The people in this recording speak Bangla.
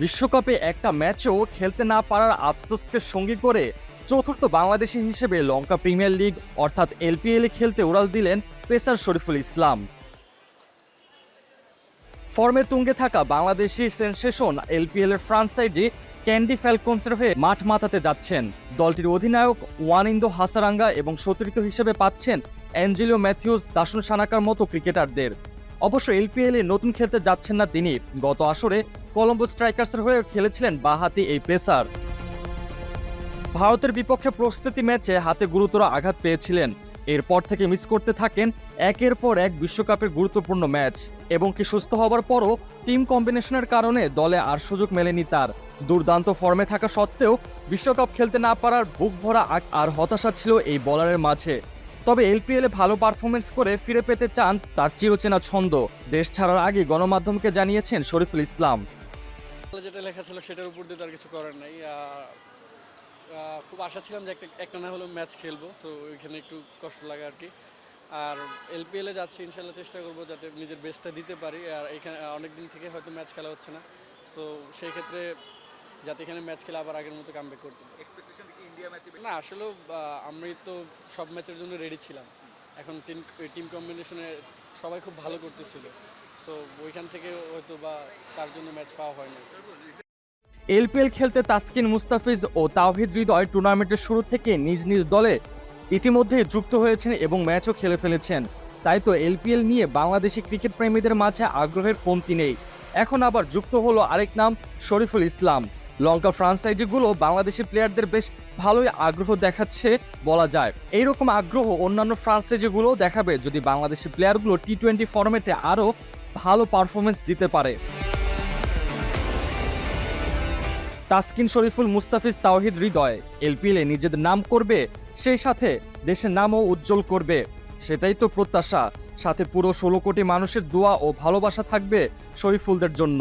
বিশ্বকাপে একটা ম্যাচও খেলতে না পারার আফসোসকে সঙ্গী করে চতুর্থ বাংলাদেশি হিসেবে লঙ্কা প্রিমিয়ার লিগ, অর্থাৎ এলপিএলে খেলতে উড়াল দিলেন পেসার শরীফুল ইসলাম। ফর্মে তুঙ্গে থাকা বাংলাদেশি সেনসেশন এলপিএল এর ফ্রান্সাইজি ক্যান্ডি ফ্যালকনসের হয়ে মাঠ মাতাতে যাচ্ছেন। দলটির অধিনায়ক ওয়ানিন্দো হাসারাঙ্গা এবং সতীর্থ হিসেবে পাচ্ছেন অ্যাঞ্জেলিও ম্যাথিউস, দাসুন সানাকার মতো ক্রিকেটারদের। অবশ্য এলপিএল নতুন খেলতে যাচ্ছেন না তিনি। গত আসরে কলম্বো স্ট্রাইকার্সের হয়ে খেলেছিলেন বাহাতি এই পেসার। ভারতের বিপক্ষে প্রস্তুতি ম্যাচে হাতে গুরুতর আঘাত পেয়েছিলেন। এরপর থেকে মিস করতে থাকেন একের পর এক বিশ্বকাপের গুরুত্বপূর্ণ ম্যাচ এবং কি সুস্থ হবার পরও টিম কম্বিনেশনের কারণে দলে আর সুযোগ মেলেনি তার। দুর্দান্ত ফর্মে থাকা সত্ত্বেও বিশ্বকাপ খেলতে না পারার বুক ভরা আর হতাশা ছিল এই বলারের মাঝে। তবে এলপিএলে ভালো পারফরমেন্স করে ফিরে পেতে চান তার চিরচেনা ছন্দ। দেশ ছাড়ার আগে গণমাধ্যমকে জানিয়েছেন শরীফুল ইসলাম। যেটা লেখা ছিল সেটার উপর দিয়ে তার কিছু করার নাই। খুব আশা ছিলাম যে একটা একটা না হলেও ম্যাচ খেলব সো ওইখানে একটু কষ্ট লাগে আর কি। আর এলপিএলে যাচ্ছি ইনশাল্লাহ চেষ্টা করব যাতে নিজের বেস্টটা দিতে পারি। আর এখানে অনেক দিন থেকে হয়তো ম্যাচ খেলা হচ্ছে না। সো সেই ক্ষেত্রে যাতে এখানে ম্যাচ খেলে আবার আগের মতো কামব্যাক করতে পারি। না আসলেও আমি তো সব ম্যাচের জন্য রেডি ছিলাম। এখন টিম টিম কম্বিনেশনে সবাই খুব ভালো করতেছিল। সো ওইখান থেকে হয়তো বা তার জন্য ম্যাচ পাওয়া হয়নি এলপিএল খেলতে তাসকিন মুস্তাফিজ ও তাওহিদ হৃদয় টুর্নামেন্টের শুরু থেকে নিজ নিজ দলে ইতিমধ্যে যুক্ত হয়েছেন এবং ম্যাচও খেলে ফেলেছেন। তাই তো এলপিএল নিয়ে বাংলাদেশি ক্রিকেট প্রেমীদের মাঝে আগ্রহের কমতি নেই। এখন আবার যুক্ত হলো আরেক নাম, শরীফুল ইসলাম। লঙ্কা ফ্রান্সাইজিগুলো বাংলাদেশি প্লেয়ারদের বেশ ভালোই আগ্রহ দেখাচ্ছে বলা যায়। এইরকম আগ্রহ অন্যান্য ফ্রান্সাইজিগুলো দেখাবে যদি বাংলাদেশি প্লেয়ারগুলো টি টোয়েন্টি ফরম্যাটে আরও ভালো পারফরমেন্স দিতে পারে। তাসকিন শরীফুল মুস্তাফিজ তাওহিদ হৃদয়, এলপিএলে নিজেদের নাম করবে, সেই সাথে দেশের নামও উজ্জ্বল করবে, সেটাই তো প্রত্যাশা। সাথে পুরো ষোলো কোটি মানুষের দোয়া ও ভালোবাসা থাকবে শরীফুলদের জন্য।